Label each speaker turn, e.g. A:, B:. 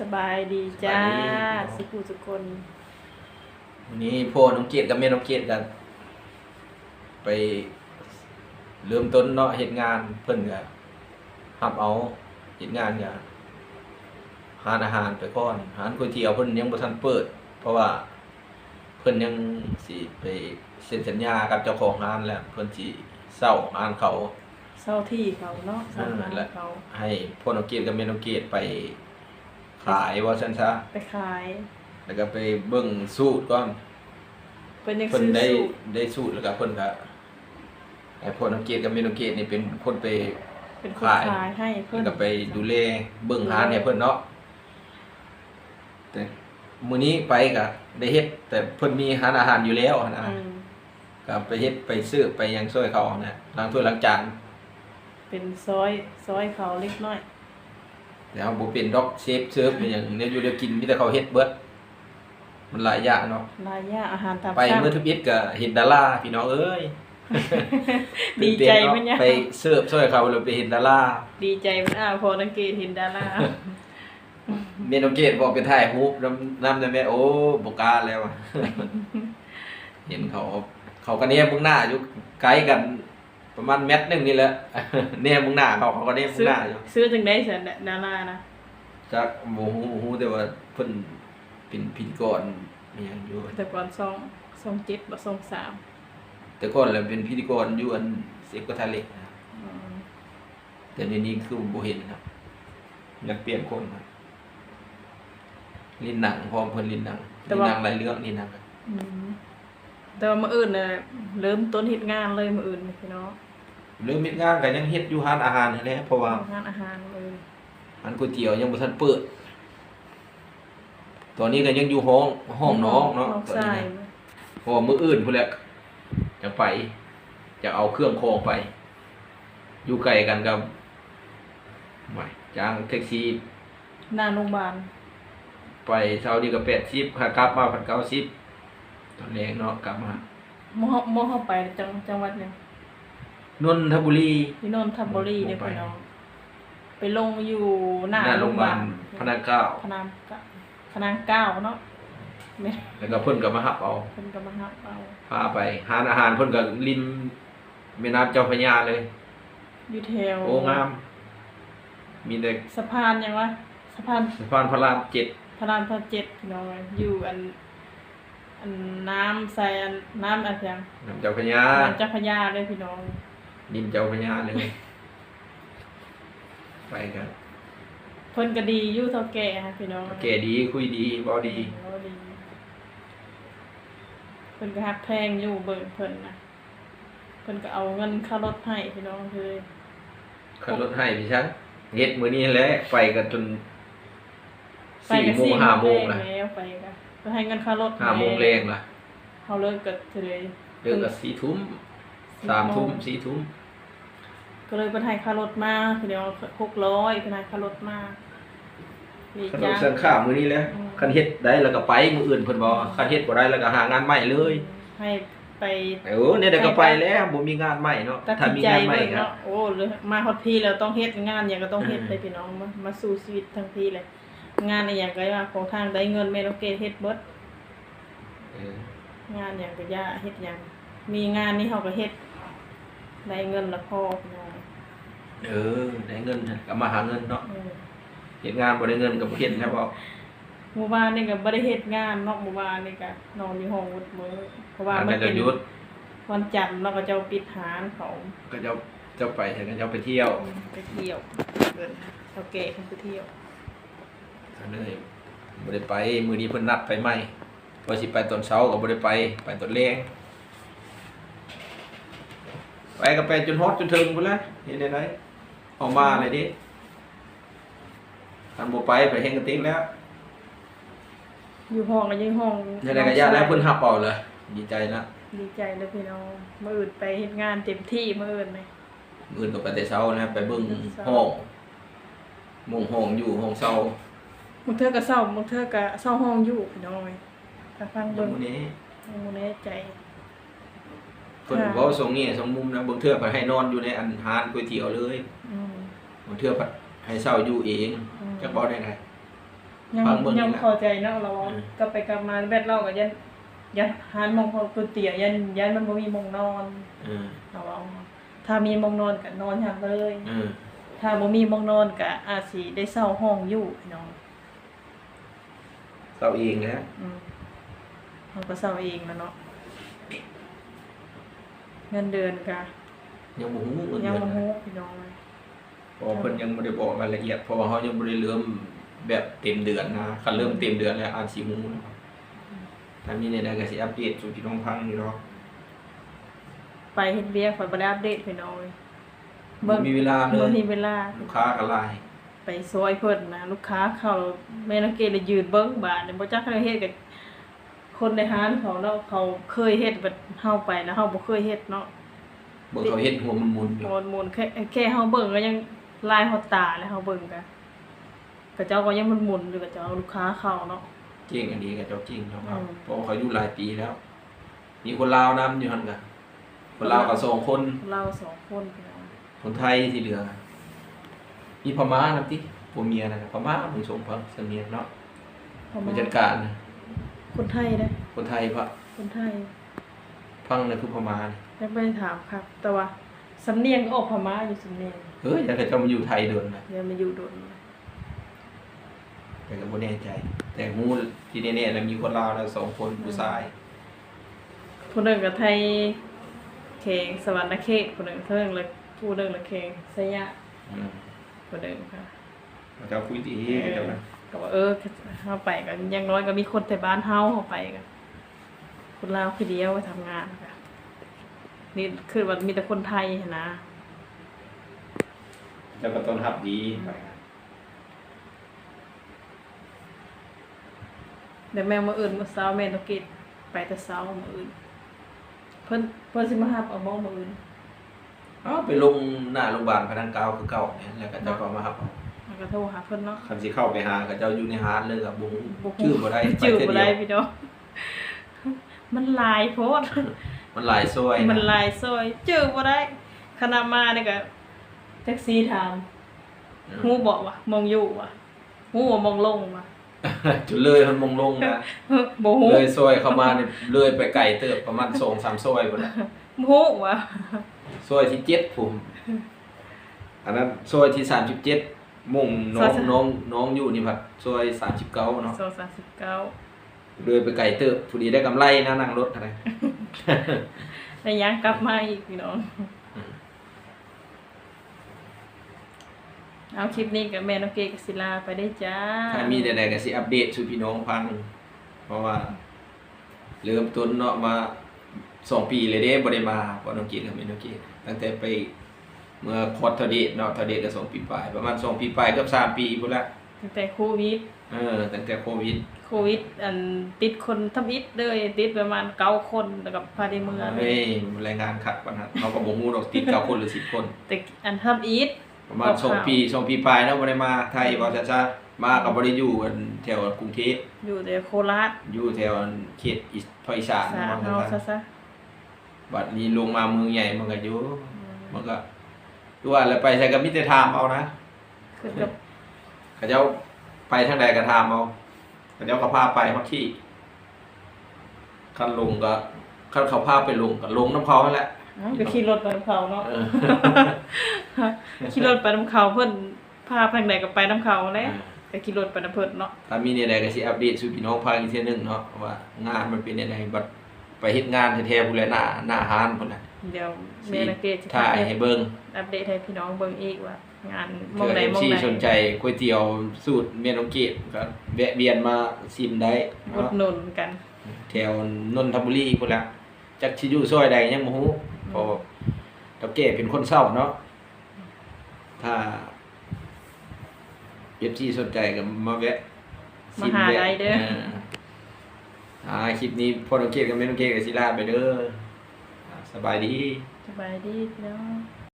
A: สบายดีจ้า
B: สบายดี
A: สุขุสุคน
B: วันนี้พ่อน้องเกียรติกับแม่น้องเกียรติกัน ไปเริ่มต้นเนาะเหตุงานเพิ่นก็รับเอาเหตุงานก็หานอาหารไปก่อนหานก๋วยเตี๋ยวเพิ่นยังบ่ทันเปิด เพราะว่า เพิ่นยังสิไปเซ็นสัญญากับเจ้าของร้านแล้วเพิ่นสิเซาร้านเขา
A: เศร้าที่เขาเนาะเศร้า
B: นั่นแหละ
A: เขา
B: ให้พ่อน้องเกียรติกับแม่น้องเกียรติไป ขายว่าซั่นซะ
A: ไปขาย
B: แล้วก็ไปเบิ่งสูตรก่อน
A: เป็นยัง
B: เพิ่น
A: ซื้อ
B: ได้
A: สูตร
B: ได้สูตรแล้วก็เพิ่นก็ไอ้พ่อน้องเกดกับแม่น้องเกดนี่เป็นคนไป
A: เป็นคน
B: ขาย
A: ขายให้เพื่
B: เพิ่
A: อน
B: นก็ไปดูแลเบิ่งหาเนี่ยเพิ่นเนาะแต่มื้อนี้ไปก็ได้เฮ็ด แต่เพิ่นมีร้านอาหารอยู่แล้วนะ
A: อืม
B: ก็ไปเฮ็ดไปซื้อไปหยังช่วยเขานะล้างถ้วยล้างจาน
A: เป็นซอยซอยเขาเล็กน้อย
B: แล้วบ่เป็นดอกเชฟเซิร์ฟอหยังเนี่ยอยู่เดี๋ยวกินมีแต่เขาเฮ็ดเบิดมันหลายอย่างเนาะ
A: ลายย่าอาหารตาม
B: ไป
A: สั่ง
B: เมื่อทุกอิดก็เห็นดาราพี่น้องเอ้ย
A: ดีใจไหมเนี่ย
B: ไปเสิร์ฟช่วยเขาแล้วไปเห็นดารา
A: ดีใจมันอ้าวพอนังเกตเห็นดารา
B: เมนโอเกตบอกเป็นถ่ายฮูปน้ำน้ำในแม่โอ้บกล้าแล้วอะเห็นเขาเขาก็เนี่ยมึงหน้าอยู่ไกลกัน ประมาณเมตรหนึงนี่แหละเนี่ยมึงหน้าเขาเขาก็เนี่ยมึง
A: ซื้อ
B: หน้าอยู่
A: ซื้อจังได้สันดารานะ
B: จากโมโหโมโหแต่ว่าเพิ่นเป็นพิธีกรอหย่างอยู่
A: แต่ก่อนซองซองเจ็ดบ่ซองสาม
B: แต่ก่อนแล้วเป็นพิธีกรอยู่อันเสกกทาเล็กนะ
A: อืม
B: แต่ในนี้คือบ่เห็นครับอยากเปลี่ยนคนครับลินหนังพร้อมเพิ่นลินหนังลินหนังหลายเรื่องลินหนัง
A: อืม แต่ว่ามื้ออื่นน่ะเริ่มต้นเฮ็ดงานเลยมื้ออื่นนี่พี่น้อง
B: เรื่องเม็ดงานก็ยังเฮ็ดอยู่ร้านอาหารนั่นแหละเพราะว่า
A: งานอาหารเลย
B: ร้านก๋วยเตี๋ยวยังบ่ทันเปิด ตอนนี้ก็ยังอยู่ห้องห้องน้องเนาะ
A: น้อง
B: ตอน
A: ชา
B: นี้
A: ย
B: นะเพอมื้ออื่นพุ่นแหละจะไป จะเอาเครื่องคองไป อยู่ไกลกันกับไม่จ้างแท็กซี่
A: หน้าโรงพยาบาล
B: ไปเช้านี้ก็80ค่ากลับมา1,090 ตอนแรกเนาะกลับมา
A: มอมอเข้าไปจังจังหวัดหนึง
B: นนทบุรี
A: ที่นนทบุรีเด้อ
B: ไป
A: พี่น้องไปลงอยู่หน้า
B: หน้า
A: โร
B: โรงง
A: พ
B: พ
A: ยายาบา
B: บา
A: ล
B: ลพระนางเกล้า
A: พนามกะพนามเก้าเนาะแม่
B: แล้วก็เพิ่นก็มารับเอา
A: เพิ่นก็มาหับเอา
B: พาไปหาอาหารเพิ่นก็ริมแม่น้ำเจ้าพระยาเลย
A: อยู่แถว
B: โอ้งาม มีแต่
A: สะพานยังวะสะพาน
B: สะพานพระรามเจ็ด
A: พระรามพระเจ็ดพี่น้องอยู่อัน อันน้ำใส่อันน้ำอันยัง
B: น้ำเจ้าพระยา
A: น้ำเจ้าพระยาเลยพี่น้อง
B: ริมเจ้าพระยาเลย ไปกัน
A: เพิ่นก็ดีอยู่เท่าแก่ฮะพี่น้อง
B: แก่ดีคุยดีเว้าดี
A: เว้าดีเพิ่นก็ฮักแพงอยู่เบิ่งเพิ่นนะเพิ่นก็เอาเงินค่ารถให้พี่น้องคือ
B: ขับรถให้พี่ชังเฮ็ดมื้อนี้แหละไปกันจน
A: ไป
B: สี่
A: กัน
B: โมง
A: สี่
B: ห้าโมง
A: แร
B: นะ
A: แล้วไปกัน ก็ให้เงินค่ารถ
B: ห้าโมงแรงล่ะ
A: เขาเลิกกันเลย
B: เลิกก็สี่ทุ่มสามทุ่มสี่ทุ่ม
A: ก็เลยเป็นให้ค่ารถมาคือเดียวหกร้อยเป็นให้ค่ารถมาดี
B: คัน
A: จ้า
B: เราเส้นข้าวมื้อนี้แหละคันเฮ็ดได้แล้วก็ไปมื้ออื่นเพิ่นบ่คันเฮ็ดบ่ได้แล้วก็หางานใหม่เลย
A: ให้ไป
B: เออเนี่ยเดี๋ยวก็ไปแล้วบ่มีงานใหม่เนาะ
A: ตัด
B: ถ้า
A: สิน
B: มี
A: ใจ
B: งานใหม่
A: เบิ่ง
B: ครับ
A: เนาะโอ้เลยมาฮอดพี่แล้วต้องเฮ็ดงานอย่างก็ต้องเฮ็ด
B: อืม
A: เลยพี่น้องมามาสู่ชีวิตทั้งพี่เลย งานอะไรอย่างก็ว่าของทางได้เงินเมโลเกตเฮ็ดเบิด
B: เอองา
A: นอย่างก็ย่าเฮ็ดอย่างมีงานนี่เฮาก็เฮ็ดได้เงินละพอพี่น้อง
B: เออได้เงินก็มาหาเงินเนาะ
A: เออ
B: เฮ็ดงานบ่ได้เงินก็บ่เฮ็ดครับบ่
A: หมู่บ้านนี่ก็บ่ได้เฮ็ดงานนอกหมู่บ้านนี่ก็นอนอยู่ห้องวุดมื้อเพราะว่า
B: อัน
A: มัน
B: นั้นก็
A: เป็น
B: หยุด
A: วันจันทร์เราก็จะปิดหานเขา
B: ก็จะจะไปแต่ก็จะไปเที่ยว
A: ไปเที่ยวเดินเท่าแก่เขาไปเที่ยว
B: ก็เลยบ่ได้ไปมื้อนี้เพิ่นนัดไปใหม่ว่าสิไปตอนเช้าก็บ่ได้ไปไปตอนแลงไปก็ไปจนฮอดจนถึงพุ่นแล้วเฮ็ดได้ไดออกมาเลยดิคันบ่ไปไปแฮงกระติกแล้ว
A: อยู่ห้องก็ยังห้อง
B: ยังไงก็ยาแล้วเพิ่นรับเอาเลยดีใจนะ
A: ดีใจเลยพี่น้องมื่ออื่นไปเฮ็ดงานเต็มที่มื่ออื่นไหม
B: มื้อก็ไปแต่เช้านะไปเบิ่ง
A: เช้า
B: ห้องหมุ่งห้องอยู่ห้องเช้า
A: มึงเธอก็เศร้ามึงเธอก็เศร้าห้องอยู่พี่น้องเลยถ้าฟัง
B: เบิ่
A: เบิ่
B: ง
A: ง
B: มื้อนี้
A: มึงแน่ใจ
B: เพิ่น
A: ค่ะ
B: เว้าทรงนี้ทรงมุมนะบางเทื่อเพิ่นให้นอนอยู่ในอันหานก๋วยเตี๋ยวเลย
A: อืม
B: บางเทื่อเพิ่นให้เช้าอยู่เอง
A: อืม
B: จักบ่ได้ไง
A: ยัง
B: ฟังเบิ่ง
A: ยัง
B: นี่แหละ
A: พอใจเนาะเรา
B: อืม
A: กลับไปกลับมาแบดเราก็ยันยันหานมองพอตัวเตี่ยยันยันมันบ่มีมองนอน
B: เออ
A: เราเอาถ้ามีมองนอนก็นอนหักเลย
B: เออ
A: ถ้าบ่มีมองนอนก็อาจสิได้เช่าห้องอยู่พี่น้อง
B: เราเองแล้ว
A: อืมเราก็เช่าเองแล้วเนาะเงินเดือนก็
B: ยังบ่ฮู้เงิน
A: ยัง
B: เดือน
A: บ่
B: นะ
A: ฮู้พี่น้อง
B: เพราะว่าเพิ่นยังบ่ได้บอกรายละเอียดเพราะว่าเฮายังบ่ได้เริ่มแบบเต็มเดือนนะคันเริ่มเต็มเดือนแล้วอาจสิฮู้นะครับถ้ามีในใดก็สิอัปเดตสู่พี่น้องฟังอยู่เนาะ
A: ไปเฮ็ดเวียกฝอยบ่ได้อัปเดตพี่น้องเลย
B: บ่มีเวลาเล
A: บ่
B: ย
A: มีเวลา
B: ลูกค้าก็หลาย
A: ไป ซอยเพิ่นนะลูกค้าเขาแม่นักเกดเลยยืนเบิ้งบาดเนี่ยบ่จักเขาเฮ็ดกับคนในร้านเขาเนาะเขาเคยเฮ็ดแบบเฮาไปแล้วเฮาบ่เคยเฮ็ดเนาะ
B: เบิ่งเขาเฮ็ดหัวมันหมุนอยู่
A: มอนมนแค่แค่เฮาเบิ่งก็ยังลายเฮาตาแล้วเฮาเบิ่งกันก็เจ้าก็ยังมันหมุนอยู่กับเจ้าลูกค้าเขาเนาะ
B: เก่งอันนี้ก็เจ้าเก่งเนาะครับ
A: อืม
B: เพราะว่าเขาอยู่หลายปีแล้ว มีคนลาวนํอยู่หั่นก็คนลาวก็สองคน
A: เราสองคนพี่น้อง
B: คนไทยที่เหลือ มีพม่านํติผัวเมียนะพม่ามึงสมพังเสมียนเนาะ
A: เพราะ
B: ผู้
A: ว่า
B: จัดการนะ
A: คนไทยเด้อ
B: คนไทยพะ
A: คนไทย
B: ฟังนะคือพม่านะ
A: ยังไม่ได้ถามครับ แต่ว่าสำเนียงก็ออกพม่าอยู่สำเนียง
B: เฮ้ยอยากให้เจ้ามาอยู่ไทยเดินนะ
A: เดี๋ยวมาอยู่โดน
B: แต่ก็บ่แน่ใจ แต่ฮู้ที่แน่ๆแล้วมีคนลาวแล้วสองคนผู้ชาย
A: ผู้หนึ่งกับไทยเคงสวรรค์เขตผู้หนึ่งเทิงเลยผู้หนึ่งละเคงสยะ
B: อืม
A: ผู้หนึ่งค่ะ
B: เจ้าคุยดีเจ้านะ
A: ก็ว่าเออเข้าไปกันอยังน้อยก็มีคนแต่บ้านเฮาเข้าไปกันคนลาวคือเดียวไปทำงานค่ะนี่คือว่ามีแต่คนไทยหั้นนะ
B: เจ้าก็ต้อนรับดีไป
A: เดี๋ยวแม่มาอื่นมาเช้าแม่ต้องกิดไปแต่เช้ามาอื่นเพิ่นเพิ่นสิมาหับเอาบ้องมาอื่น
B: เอาไปลงหน้าโรงพยาบาลพนังเก้าคือเก่าเนี่ยแล้วก็เจ้าก็มารับเอา
A: แล้วก็โทรหาเพิ่นเนาะ
B: คันสิเข้าไปหาก็เจ้าอยู่ในหาดเลยกับบุ้ง
A: บ่ฮู้
B: ชื่อบ่ได้
A: จื้อ
B: ป
A: บ่
B: เทื่
A: ได้
B: เยว
A: พี่น้องมันหลายโพด
B: มันหลายซอยะ
A: มันหลายซอยจื้อบ่ได้ขณะมานี่ก็แท็กซี่ถาม
B: อืม
A: ฮู้บอกว่ามองอยู่ว่ะฮู้ว่ามองลงว่ะ
B: จุดเลยมันมงลงนะ
A: บ่ฮู้
B: เลยซอยเข้ามาเนี่ยเลยไปไกลเติบประมาณสองสามซอยพุ่นน่ะ
A: บ่ฮู้ว่ะ
B: ซอยที่เจ็ดผมอันนั้นซอยที่สามสิบเจ็ดมุ่งน้องน้องน้องอยู่นี่พัดซอยสามสิบเก้าเนาะ
A: 239
B: เลยไปไกลเติบพอดีได้กำไรนะนั่งรถอะไร
A: แล้วยังกลับมาอีกพี่น้อง
B: อืม
A: เอาคลิปนี้กับแม่น้องเกกับศิลาไปได้จ้า
B: ถ้ามีใดๆก็สิอัปเดตสู่พี่น้องฟัง เพราะว่า เริ่มต้นเนาะมาสองปีเลยเด้บ่ได้มาบ่น้องเกียรติกับแม่น้องเกียร ติตั้งแต่ไปเมื่อคอร์สเทอเดทเนาะเทอเดทก็สองปีปลาย ประมาณสองปีปลายเกือบสามปีพุ่นละ
A: ตั้งแต่โควิด
B: เออตั้งแต่โควิด
A: โควิด อันติดคนทำอิฐเลยติดประมาณเก้าคนแล้วกับพาในเมือง
B: เฮ้ยรายงานขัดปัญหาเขาก็บ่ฮู้ดอกติดเก้าคนหรือ10คน
A: แต่อันทำอิฐ
B: ประมาณสองปีสองปีปลายเนาะบ่ได้มาไทยว่าซะๆมาก็บ่ได้อยู่กันแถวกรุงเทพ
A: อยู่แต่โคราช
B: อยู่แถวเขตอีสภาคอีสาน
A: สา
B: ว่า
A: เฮา
B: ซั่
A: ซะ
B: น
A: ซะ
B: บัดนี้ลงมาเมืองใหญ่มันก็อยู่มันก็ดูว่าแล้วไปใส่ก็มีแต่ถามเอานะ
A: คือกับ
B: เขาเจ้าไปทางใดก็ถามเอาเขาเจ้าก็พาไปฮอดที่คันลงก็คันเขาพาไปลงก็ลงน้ำเขานั่นแหละ
A: เอ้าก็ขี่รถไปน้ำเขาเนาะ
B: เออ
A: ขี่รถไปน้ำเขาเพิ่นพาไปทางไหนก็ไปน้ำเขาแหล้วก็ขี่รถไปน้ำเพิ่นเนาะ
B: ถ้ามีเนี่ยใดก็สิอัปเดตสู่พี่น้องฟังอีกเทื่อหนึงเนาะว่างานมันเป็นยังไงบัด ไปเฮ็ดงานแท้ๆพุ่นแหละหน้าหน้าห้านพุ่นน่ะ
A: เดี๋ยวแม่นักเกตจะ
B: ถ่ายให้เบิ่ง
A: อัปเดตให้พี่น้องเบิ่งอีกว่างานม
B: เผื่
A: อง
B: อ
A: ใดมอง
B: ที่
A: ใด
B: สนใจก๋วยเตี๋ยวสูตรเมียน้องเกดก็แวะเวียนมาชิมได้
A: อุด
B: เนาะ
A: หนุนกัน
B: แถวนนทบุรีพุ่นละจักสิอยู่ซอยใดยังบ่ฮู้เพราะตาเก้เป็นคนเศร้าเนาะถ้า FC สนใจก็มาแวะ
A: มาหาได้เด้อ
B: อ่าคลิปนี้พ่อน้องเกดกับแม่น้องเกดกับศิลาไปเด้ออ่าสบายดี
A: สบายดีพี่น้อง